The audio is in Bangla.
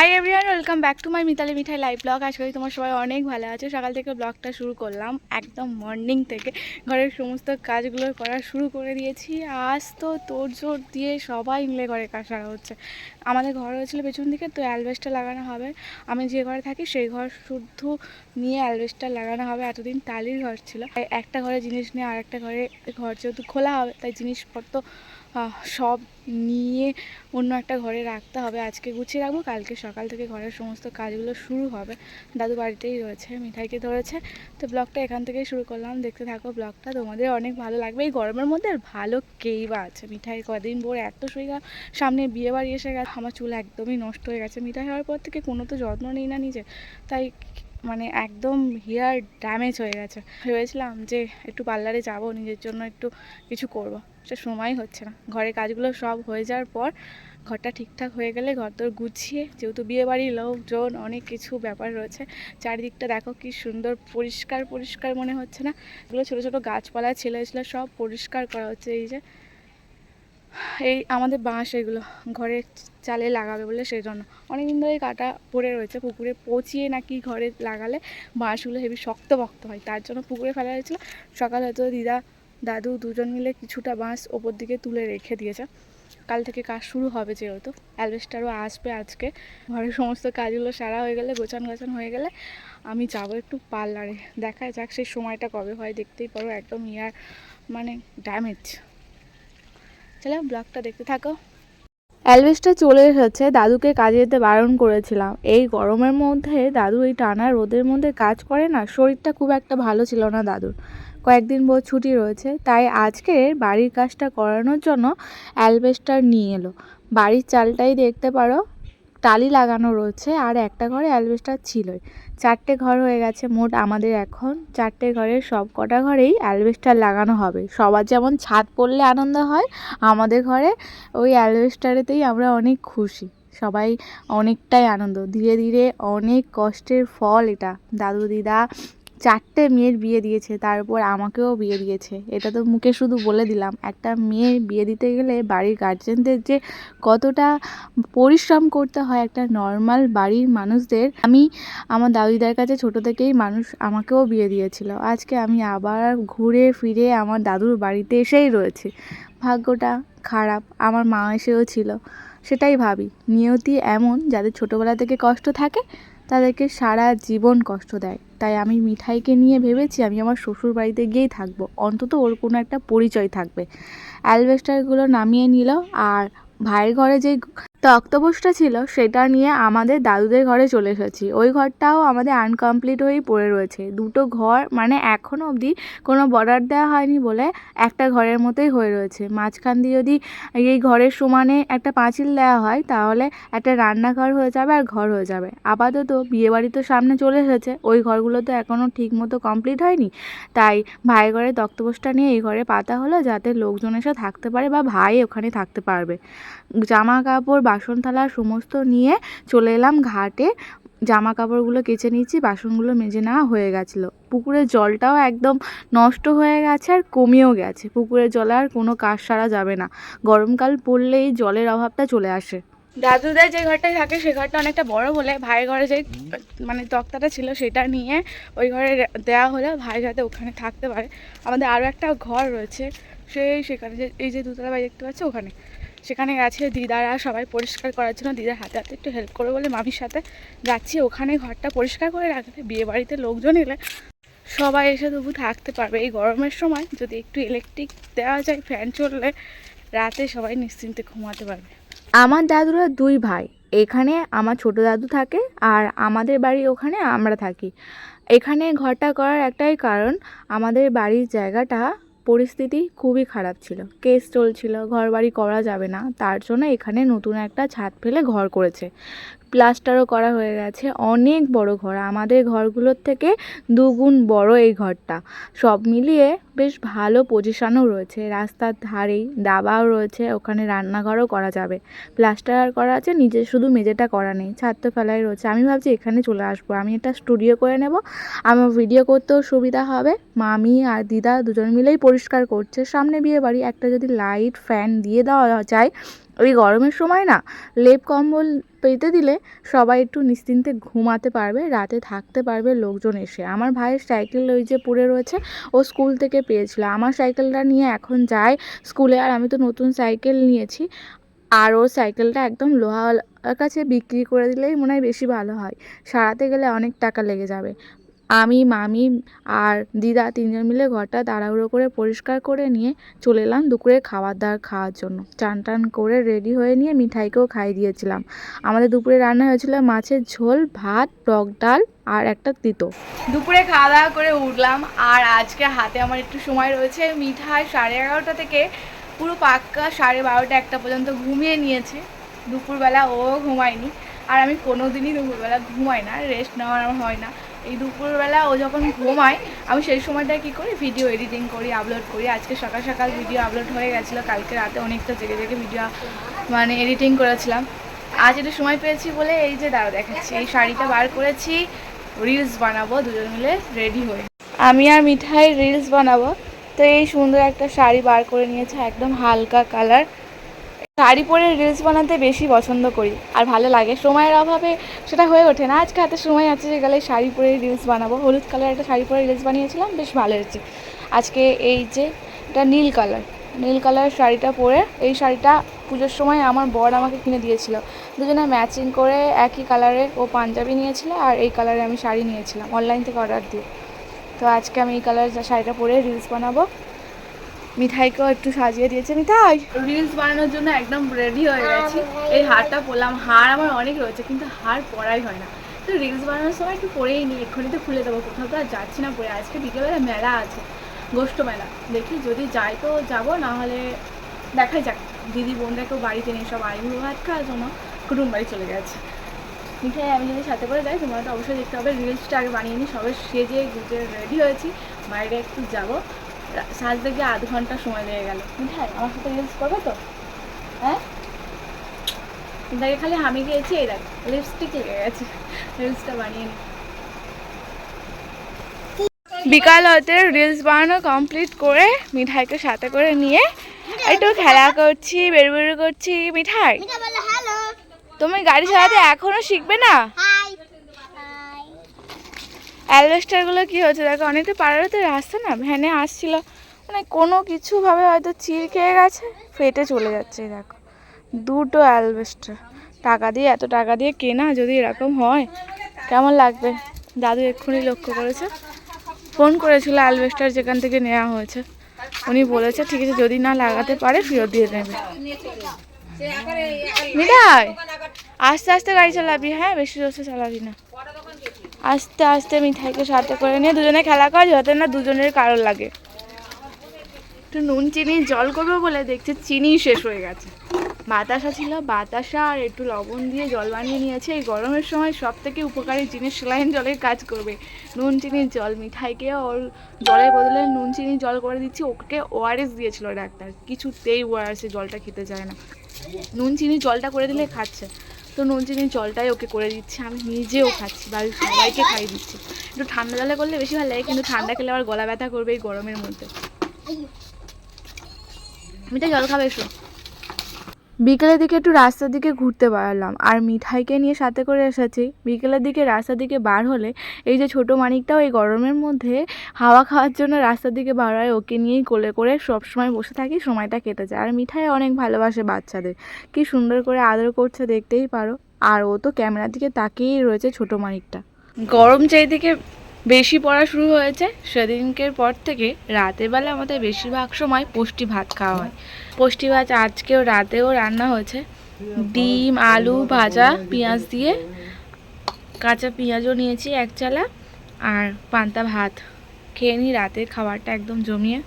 Hi everyone welcome back to my Mitali Mithai live blog আশা করি তোমার সবাই অনেক ভালো আছো। সকাল থেকে ব্লগটা শুরু করলাম, একদম মর্নিং থেকে। ঘরের সমস্ত কাজগুলো করা শুরু করে দিয়েছি। আজ তো তোড়জোড় দিয়ে সবাই মিলে ঘরে কাজ সারা হচ্ছে। আমাদের ঘর হয়েছিল পেছন দিকে, তো অ্যালবেস্টটা লাগানো হবে। আমি যে ঘরে থাকি সেই ঘর শুদ্ধ নিয়ে অ্যালবেস্টটা লাগানো হবে। এতদিন টালির ঘর ছিল। একটা ঘরে জিনিস নিয়ে আরেকটা ঘরে ঘর যেহেতু খোলা হবে, তাই জিনিসপত্র সব নিয়ে অন্য একটা ঘরে রাখতে হবে। আজকে গুছিয়ে রাখব কালকে সকাল থেকে ঘরের সমস্ত কাজগুলো শুরু হবে। দাদু বাড়িতেই রয়েছে মিঠাইকে ধরেছে। তো ব্লগটা এখান থেকেই শুরু করলাম। দেখতে থাকো ব্লগটা তোমাদের অনেক ভালো লাগবে। এই গরমের মধ্যে আর ভালো কেই বা আছে? মিঠাই কদিন ভোর এত শরীর খারাপ, সামনে বিয়ে বাড়ি এসে গেছে। আমার চুল একদমই নষ্ট হয়ে গেছে। মিঠাই হওয়ার পর থেকে কোনো তো যত্ন নিই না নিজে। তাই মানে একদম হেয়ার ড্যামেজ হয়ে গেছে। ভেবেছিলাম যে একটু পার্লারে যাব, নিজের জন্য একটু কিছু করব। সে সময় হচ্ছে না। ঘরের কাজগুলো সব হয়ে যাওয়ার পর ঘরটা ঠিকঠাক হয়ে গেলে ঘর তোর গুছিয়ে, যেহেতু বিয়ে বাড়ির লোকজন, অনেক কিছু ব্যাপার রয়েছে, চারিদিকটা দেখো কি সুন্দর, পরিষ্কার পরিষ্কার মনে হচ্ছে না। এগুলো ছোটো ছোটো গাছপালা ছেলে ছিল সব পরিষ্কার করা হচ্ছে এই যে। এই আমাদের বাঁশ এগুলো ঘরে চালে লাগাবে বলে সেই জন্য অনেকদিন ধরে কাটা পড়ে রয়েছে, পুকুরে পচিয়ে নাকি ঘরে লাগালে বাঁশগুলো হেবি শক্ত পক্ত হয়, তার জন্য পুকুরে ফেলা হয়েছিল। সকাল হয়তো দিদা, দাদু দুজন মিলে কিছুটা বাঁশ ওপর দিকে তুলে রেখে দিয়েছে। কাল থেকে কাজ শুরু হবে যেহেতু অ্যালবেস্টারও আসবে আজকে। ঘরের সমস্ত কাজগুলো সারা হয়ে গেলে, গোছান গোছান হয়ে গেলে আমি যাব একটু পার্লারে। দেখা যাক সেই সময়টা কবে হয়, দেখতেই পারো, একদম ইয়ার মানে ড্যামেজ চলো ব্লগটা দেখতে থাকো। অ্যালভিসটা চলে এসেছে, দাদুকে কাজে যেতে বারণ করেছিলাম। এই গরমের মধ্যে দাদু এই টানা রোদের মধ্যে কাজ করে না, শরীরটা খুব একটা ভালো ছিল না দাদুর। কয়েকদিন পর ছুটি রয়েছে, তাই আজকে বাড়ির কাজটা করানোর জন্য অ্যালবেস্টার নিয়ে এলো। বাড়ির চালটাই দেখতে পারো টালি লাগানো রয়েছে আর একটা ঘরে অ্যালবেস্টার ছিলই। চারটে ঘর হয়ে গেছে মোট আমাদের এখন। চারটে ঘরের সব কটা ঘরেই অ্যালবেস্টার লাগানো হবে। সবার যেমন ছাদ পড়লে আনন্দ হয়, আমাদের ঘরে ওই অ্যালবেস্টারেতেই আমরা অনেক খুশি। সবাই অনেকটাই আনন্দ। ধীরে ধীরে অনেক কষ্টের ফল এটা। দাদু, দিদা চারটে মেয়ের বিয়ে দিয়েছে তারপর আমাকেও বিয়ে দিয়েছে। এটা তো মুখে শুধু বলে দিলাম। একটা মেয়ের বিয়ে দিতে গেলে বাড়ির গার্জেনদের যে কতটা পরিশ্রম করতে হয় একটা নর্মাল বাড়ির মানুষদের, আমি আমার দাদুদিদার কাছে ছোট থেকেই মানুষ আমাকেও বিয়ে দিয়েছিল। আজকে আমি আবার ঘুরে ফিরে আমার দাদুর বাড়িতে এসেই রয়েছে। ভাগ্যটা খারাপ, আমার মা এসেও ছিল। সেটাই ভাবি। নিয়তি এমন যাদের ছোটোবেলা থেকে কষ্ট থাকে তাদেরকে সারা জীবন কষ্ট দেয়। তাই আমি মিঠাইকে নিয়ে ভেবেছি আমি আমার শ্বশুর বাড়িতে গিয়েই থাকব। অন্তত ওর কোনো একটা পরিচয় থাকবে। অ্যালবেস্টারগুলো নামিয়ে নিল আর ভাইয়ের ঘরে যে তক্তপোষটা ছিল, সেটা নিয়ে আমাদের দাদুদের ঘরে চলে এসেছি। ওই ঘরটাও আমাদের আনকমপ্লিট হয়েই পড়ে রয়েছে। দুটো ঘর মানে এখনও অবধি কোনো বর্ডার দেওয়া হয়নি বলে একটা ঘরের মতোই হয়ে রয়েছে। মাঝখান দিয়ে যদি এই ঘরের সমানে একটা পাঁচিল দেওয়া হয়, তাহলে একটা রান্নাঘর হয়ে যাবে আর ঘর হয়ে যাবে। আপাতত বিয়েবাড়ি তো সামনে চলে এসেছে, ওই ঘরগুলো তো এখনও ঠিক মতো কমপ্লিট হয়নি। তাই ভাইয়ের ঘরে তক্তপোষটা নিয়ে এই ঘরে পাতা হলো যাতে লোকজন এসে থাকতে পারে বা ভাই ওখানে থাকতে পারবে। জামা কাপড় বাসন থালা সমস্ত নিয়ে চলে এলাম ঘাটে। জামা কাপড়গুলো কেচে নিয়েছি, বাসনগুলো মেজে নেওয়া হয়ে গেছিল। পুকুরের জলটাও একদম নষ্ট হয়ে গেছে আর কমেও গেছে। পুকুরের জলে আর কোনো কাজ সারা যাবে না। গরমকাল পড়লেই জলের অভাবটা চলে আসে। দাদুদের যে ঘরটায় থাকে, সে ঘরটা অনেকটা বড় বলে ভাইয়ের ঘরে যে মানে তক্তাটা ছিল, সেটা নিয়ে ওই ঘরে দেওয়া হলে। ভাই যাতে ওখানে থাকতে পারে। আমাদের আরও একটা ঘর রয়েছে, সেই সেখানে যে এই যে দুতলা বাড়ি দেখতে পাচ্ছ ওখানে। সেখানে গেছে দিদারা সবাই পরিষ্কার করার জন্য দিদার হাতে হাতে একটু হেল্প করে বলে মামির সাথে যাচ্ছি। ওখানে ঘরটা পরিষ্কার করে রাখতে বিয়ে বাড়িতে লোকজন এলে সবাই এসে তবু থাকতে পারবে। এই গরমের সময় যদি একটু ইলেকট্রিক দেওয়া যায় ফ্যান চললে রাতে সবাই নিশ্চিন্তে ঘুমাতে পারবে। আমার দাদুরা দুই ভাই। এখানে আমার ছোট দাদু থাকে আর আমাদের বাড়ি ওখানে আমরা থাকি। এখানে ঘরটা করার একটাই কারণ, আমাদের বাড়ির জায়গাটা পরিস্থিতি খুবই খারাপ ছিল। কেস চলছিল ঘর বাড়ি করা যাবে না। তার জন্য এখানে নতুন একটা ছাদ ফেলে ঘর করেছে। প্লাস্টারও করা হয়ে গেছে। অনেক বড় ঘর। আমাদের ঘরগুলোর থেকে দুগুণ বড় এই ঘরটা। সব মিলিয়ে বেশ ভালো পজিশনও রয়েছে। রাস্তার ধারেই দাবাও রয়েছে। ওখানে রান্নাঘরও করা যাবে। প্লাস্টার আর করা আছে। নিচে শুধু মেঝেটা করা নেই। তো ফেলাই রয়েছে। আমি ভাবছি এখানে চলে আসব। আমি এটা স্টুডিও করে নেব। আমার ভিডিও করতেও সুবিধা হবে। মামি আর দিদা দুজন মিলেই পরিষ্কার করছে। সামনে বিয়ে বাড়ি। একটা যদি লাইট ফ্যান দিয়ে দেওয়া যায় ওই গরমের সময় না লেপ কম্বল পেতে দিলে সবাই একটু নিশ্চিন্তে ঘুমাতে পারবে, রাতে থাকতে পারবে লোকজন এসে। আমার ভাইয়ের সাইকেল ওই যে পড়ে রয়েছে, ও স্কুল থেকে পেয়েছিল। আমার সাইকেলটা নিয়ে এখন যায় স্কুলে, আর আমি তো নতুন সাইকেল নিয়েছি। আর ওর সাইকেলটা একদম লোহাওয়ালার কাছে বিক্রি করে দিলেই মনে হয় বেশি ভালো হয়। সারাতে গেলে অনেক টাকা লেগে যাবে। আমি, মামি আর দিদা তিনজন মিলে ঘরটা তাড়াহুড়ো করে পরিষ্কার করে নিয়ে চলে এলাম দুপুরে খাবার দাবার খাওয়ার জন্য। চান টান করে রেডি হয়ে নিয়ে মিঠাইকেও খাইয়ে দিয়েছিলাম। আমাদের দুপুরে রান্না হয়েছিল মাছের ঝোল, ভাত, টক ডাল আর একটা তিতো। দুপুরে খাওয়া দাওয়া করে উঠলাম আর আজকে হাতে আমার একটু সময় রয়েছে। মিঠাই সাড়ে এগারোটা থেকে পুরো পাক্কা সাড়ে বারোটা একটা পর্যন্ত ঘুমিয়ে নিয়েছে। দুপুরবেলা ও ঘুমায়নি। আর আমি কোনো দিনই দুপুরবেলা ঘুমাই না রেস্ট নেওয়ার আমার হয় না। এই দুপুরবেলা ও যখন ঘুমায়, আমি সেই সময়টায় কী করি? ভিডিও এডিটিং করি আপলোড করি। আজকে সকাল সকাল ভিডিও আপলোড হয়ে গেছিল। কালকে রাতে অনেকটা জেগে জেগে ভিডিও মানে এডিটিং করেছিলাম। আজ একটু সময় পেয়েছি বলে এই যে দাঁড়া দেখাচ্ছি। এই শাড়িটা বার করেছি। রিলস বানাবো, দুজন মিলে রেডি হয়ে। আমি আর মিঠাই রিলস বানাবো। তো এই সুন্দর একটা শাড়ি বার করে নিয়েছে, একদম হালকা কালার শাড়ি পরে রিলস বানাতে বেশি পছন্দ করি, আর ভালো লাগে। সময়ের অভাবে সেটা হয়ে ওঠে না। আজকে হাতে সময় আছে যে গেলে শাড়ি পরে রিলস বানাবো। হলুদ কালার একটা শাড়ি পরে রিলস বানিয়েছিলাম, বেশ ভালো হয়েছে। আজকে এই যে এটা নীল কালার নীল কালার শাড়িটা পরে এই শাড়িটা পুজোর সময় আমার বর আমাকে কিনে দিয়েছিল। দুজনে ম্যাচিং করে একই কালারে ও পাঞ্জাবি নিয়েছিল আর এই কালারে আমি শাড়ি নিয়েছিলাম অনলাইন থেকে অর্ডার দিয়ে। তো আজকে আমি এই কালারের শাড়িটা পরে রিলস বানাবো। মিঠাইকেও একটু সাজিয়ে দিয়েছে, মিঠাই। রিলস বানানোর জন্য একদম রেডি হয়ে গেছি। এই হারটা পরলাম। হার আমার অনেক রয়েছে, কিন্তু হার পরাই হয় না। তো রিলস বানানোর সময় একটু পরেই নিই, এক্ষুনি তো খুলে দেবো। কোথাও তো আর যাচ্ছি না পরে। আজকে বিকেলবেলা মেলা আছে, গোষ্ঠ মেলা। দেখি যদি যাই তো যাব, না হলে দেখাই যাক। দিদি, বোনরা কেউ বাড়িতে নেই, সব আইবুড়ো ভাত খাওয়ার জন্য কুটুম বাড়ি চলে গেছে। মিঠাই, আমি যদি সাথে করে যাই, তোমরা তো অবশ্যই দেখতে হবে রিলসটা আগে বানিয়ে নিই সবাই সেজে গুজে রেডি হয়েছি। বাইরে একটু যাব। সাজতে গিয়ে আধ ঘণ্টা সময় লেগে গেল। মিঠাই আমার সাথে রিলস করবে তো? হ্যাঁ? দেখে খালি আমি গিয়েছি এই দেখ লিপস্টিক লেগে গেছে। রিলসটা বানিয়ে নিই বিকাল হতে রিলস বানানো কমপ্লিট করে মিঠাইকে সাথে করে নিয়ে একটু খেলা করছি বেরু বেরু করছি। মিঠাই মিঠা বলে হ্যালো তুমি গাড়ি চালাতে এখনও শিখবে না? হাই অ্যালবেস্টারগুলো কি হয়েছে? দেখো অনেকটা পাড়ার তো রাস্তা না, ভ্যানে আসছিল। মানে কোনো কিছুভাবে হয়তো চির খেয়ে গেছে, ফেটে চলে যাচ্ছে, দেখো। দুটো অ্যালবেস্টার টাকা দিয়ে, এত টাকা দিয়ে কেনা যদি এরকম হয়, কেমন লাগবে? দাদু এক্ষুনি লক্ষ্য করেছে। ফোন করেছিল অ্যালবেস্টার যেখান থেকে নেওয়া হয়েছে। উনি বলেছে, ঠিক আছে, যদি না লাগাতে পারে, ফেরত দিয়ে নেবে মিঠাই আস্তে আস্তে গাড়ি চালাবি হ্যাঁ? বেশি জোরসে চালাবি না। আস্তে আস্তে মিঠাইকে সাথে করে নিয়ে দুজনে খেলা করে, যাতে না দুজনের কারও লাগে। একটু নুন, চিনি, জল করব বলে দেখছি চিনি শেষ হয়ে গেছে। বাতাসা ছিল, বাতাসা আর একটু লবণ দিয়ে জল বানিয়ে নিয়েছে। এই গরমের সময় সব থেকে উপকারী জিনিস সেলাইন জলের কাজ করবে। নুন চিনির জল, মিঠাইকে ওর জলের বদলে নুন চিনির জল করে দিচ্ছি। ওকে ওআরএস দিয়েছিল ডাক্তার। কিছুতেই ওআরএসে জলটা খেতে চায় না। নুন, চিনি, জলটা করে দিলে খাচ্ছে। তো নুন চিনি জলটাই ওকে করে দিচ্ছে। আমি নিজেও খাচ্ছি বা সবাইকে খাই দিচ্ছি। একটু ঠান্ডা জলে করলে বেশি ভালো লাগে কিন্তু ঠান্ডা খেলে আবার গলা ব্যথা করবে এই গরমের মধ্যে। আমি তো জল খাবে এসো। বিকেলের দিকে একটু রাস্তার দিকে ঘুরতে বেড়ালাম আর মিঠাইকে নিয়ে সাথে করে এসেছি। বিকেলের দিকে রাস্তার দিকে বার হলে এই যে ছোটো মানিকটাও এই গরমের মধ্যে হাওয়া খাওয়ার জন্য রাস্তার দিকে বার হয়, ওকে নিয়েই কোলে করে সব সময় বসে থাকি, সময়টা কেটে যায়। আর মিঠাই অনেক ভালোবাসে বাচ্চাদের। কি সুন্দর করে আদর করছে দেখতেই পারো। আর ও তো ক্যামেরার দিকে তাকিয়েই রয়েছে ছোটো মানিকটা। গরম যেদিকে বেশি পড়া শুরু হয়েছে, সেদিনকের পর থেকে রাতের বেলা আমাদের বেশিরভাগ সময় পুষ্টি ভাত খাওয়া হয়। পুষ্টি ভাত আজকেও রাতেও রান্না হয়েছে। ডিম, আলু ভাজা, পেঁয়াজ দিয়ে কাঁচা পেঁয়াজও নিয়েছি এক চালা, আর পান্তা ভাত। খেয়ে নিই রাতের খাবারটা একদম জমিয়ে।